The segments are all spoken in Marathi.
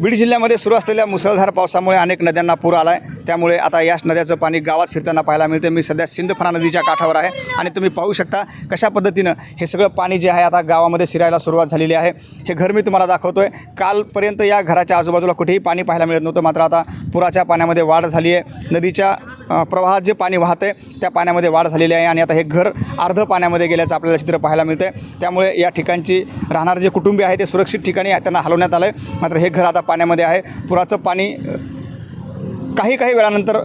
बीड जिल्ह्यामध्ये सुरू असलेल्या मुसळधार पावसामुळे अनेक नद्यांना पूर आला आहे त्यामुळे आता याच नद्याचं पाणी गावात शिरताना पाहायला मिळते मी सध्या सिंधफणा नदीच्या काठावर आहे आणि तुम्ही पाहू शकता कशा पद्धतीनं हे सगळं पाणी जे आहे आता गावामध्ये शिरायला सुरुवात झालेली आहे. हे घर मी तुम्हाला दाखवतो आहे कालपर्यंत या घराच्या आजूबाजूला कुठेही पाणी पाहायला मिळत नव्हतं. मात्र आता पुराच्या पाण्यामध्ये वाढ झाली आहे. नदीच्या प्रवाहात जे पाणी वाहतं आहे त्या पाण्यामध्ये वाढ झालेली आहे आणि आता हे घर अर्ध पाण्यामध्ये गेल्याचं आपल्याला चित्र पाहायला मिळतं आहे त्यामुळे या ठिकाणची राहणारे जे कुटुंबीय आहे ते सुरक्षित ठिकाणी त्यांना हलवण्यात आलं आहे मात्र हे घर आता पाण्यामध्ये आहे. पुराचं पाणी काही काही वेळानंतर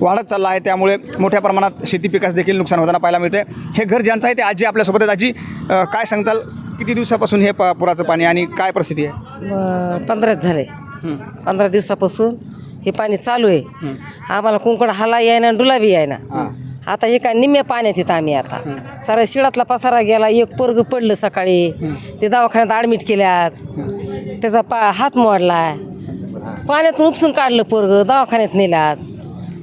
वाढत चाललं आहे. त्यामुळे मोठ्या प्रमाणात शेती पिकास देखील नुकसान होताना पाहायला मिळते हे घर ज्यांचं आहे ते आजी आपल्यासोबत आहेत. आजी काय सांगताल? किती दिवसापासून हे प पुराचं पाणी आणि काय परिस्थिती आहे? पंधराच झाले. पंधरा दिवसापासून हे पाणी चालू आहे. आम्हाला कुंकड हाला यायना डुला बी यायना. आता हे काय निम्म्या पाण्यात येतं आम्ही आता. सारा शिळातला पसारा गेला एक पोरग पडलं सकाळी. ते दवाखान्यात ॲडमिट केले आज. त्याचा पा हात मोडलाय पाण्यातून उपसून काढलं पोरग दवाखान्यात नेलं आज. अ,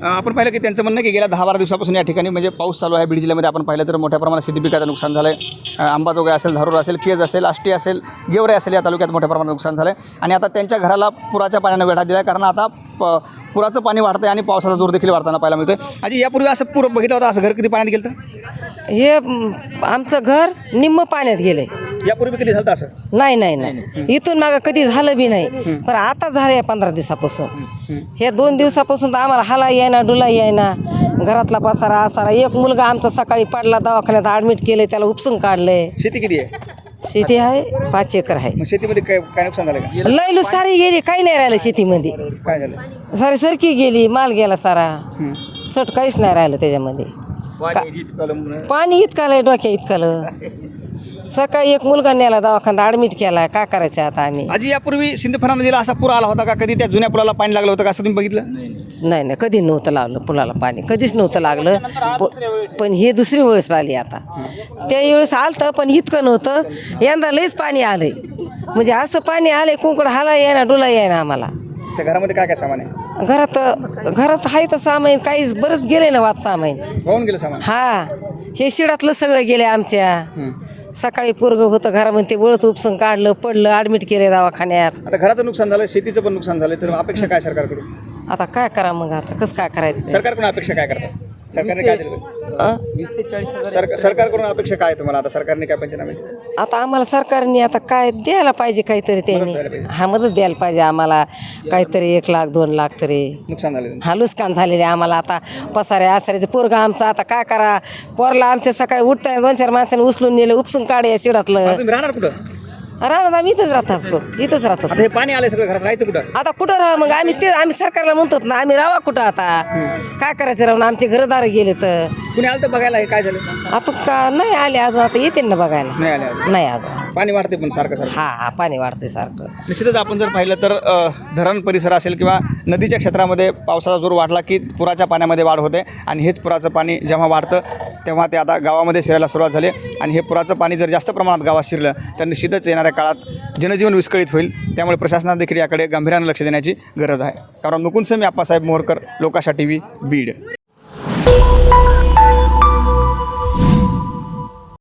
आपण पाहिलं की त्यांचं म्हणणं आहे की गेल्या दहा बारा दिवसापासून या ठिकाणी म्हणजे पाऊस चालू आहे. बीड जिल्ह्यामध्ये आपण पाहिलं तर मोठ्या प्रमाणात शेती पिकाचं नुकसान झालं आहे आंबाजोगाई असेल धारूर असेल केज असेल आष्टी असेल गेवरे असेल या तालुक्यात मोठ्या प्रमाणात नुकसान झालं आहे आणि आता त्यांच्या घराला पुराच्या पाण्यानं वेढा दिला आहे कारण आता प पुराचं पाणी वाढतं आहे आणि पावसाचा जोर देखील वाढताना पाहायला मिळतोय. आजी यापूर्वी असं पूर बघितलं होतं असं घर किती पाण्यात गेलं हे आमचं घर निम्म पाण्यात आहे यापूर्वी कधी झालं असं? नाही नाही नाही. इथून मागं कधी झालं बी नाही. पण आता झालं या पंधरा दिवसापासून. हे दोन दिवसापासून तर आम्हाला हाला यायना डुला यायना घरातला पसारा असारा एक मुलगा आमचा सकाळी पडला दवाखान्यात ॲडमिट केले त्याला उपसून काढलंय शेती किती आहे? शेती आहे पाच एकर आहे. शेतीमध्ये काय काय नुकसान झालं का? लयलू सारी गेली काही नाही राहिलं शेतीमध्ये. काय झालं? सारी सरकी गेली माल गेला सारा. चट काहीच नाही राहिलं त्याच्यामध्ये. पाणी इतकालं डोक्या इतकालं सकाळी एक मुलगा नेला दवाखान्यात ॲडमिट केला काय करायचं आता आम्ही? आजी यापूर्वी सिंधफणा नदीला असा पूर आला होता का? कधी त्या जुन्या पुलाला पाणी लागलं होतं का असं तुम्ही बघितलं? नाही नाही. कधी नव्हतं लागलं पुलाला पाणी. कधीच नव्हतं लागलं. प- पण हे दुसरी वेळेस राहिली आता. त्या वेळेस आलतं पण इतकं नव्हतं. यंदा लईच पाणी आलंय. म्हणजे असं पाणी आलंय कुंकड हाला येणार डुला येणार आम्हाला. त्या घरामध्ये काय काय सामान आहे? घरात घरात आहे तर सामाईन काहीच बरंच गेले ना वाद सामाईन वाहून गेलं सामान. हा. हे शिडातलं सगळं गेले आमच्या. सकाळी पोरग होतं घरामध्ये ते वळत उपसून काढलं पडलं ॲडमिट केले दवाखान्यात. आता घराचं नुकसान झालं शेतीचं पण नुकसान झालं तर अपेक्षा काय सरकारकडून? आता काय करा मग आता कसं काय करायचं? सरकारकडून अपेक्षा काय करतात? सरकारने काय दिलं? अं? सरकार सरकारकडून अपेक्षा काय आहे तुम्हाला? आता सरकारने काय पंचनामे आता आम्हाला सरकारने आता काय द्यायला पाहिजे काहीतरी द्यायला त्यांनी. पाहिजे. हा मदत द्यायला पाहिजे आम्हाला. काहीतरी एक लाख दोन लाख तरी. नुकसान झाले हा नुकसान झालेले आम्हाला. आता पसारे आसाऱ्याचे पोरगा आमचा. आता काय करा? पोरला आमच्या सकाळी उठताय दोन चार माणसांनी उचलून नेलं उपसून काढे शिडातलं. तुम्ही राहणार कुठं? राहणार आम्ही इथंच राहत असतो. इथंच राहतो आता हे पाणी आलंय सगळं घरात राहायचं कुठं? आता कुठं राहा मग? आम्ही ते आम्ही सरकारला म्हणतो ना आम्ही राहा कुठं आता? काय करायचं राहून आमचे घरदार गेले तर. कुणी आलं तर बघायला हे काय झालं? आता का नाही आले अजून? आता येते ना बघायला. नाही आले अजून. नाही अजून. पाणी वाढते पण सारखं सारखं. हा हा पाणी वाढते सारखं. निश्चितच आपण जर पाहिलं तर अ, धरण परिसर असेल किंवा नदीच्या क्षेत्रामध्ये पावसाचा जोर वाढला की पुराच्या पाण्यामध्ये वाढ होते आणि हेच पुराचं पाणी जेव्हा वाढतं तेव्हा ते आता गावामध्ये शिरायला सुरुवात झाली आणि हे पुराचं पाणी जर जास्त प्रमाणात गावात शिरलं तर निश्चितच येणाऱ्या काळात जनजीवन विस्कळीत होईल. त्यामुळे प्रशासनाने देखील याकडे गांभीर्यानं लक्ष देण्याची गरज आहे. कारण मुकुंद समी आप्पासाहेब मोरकर लोकाशा टी व्ही बीड.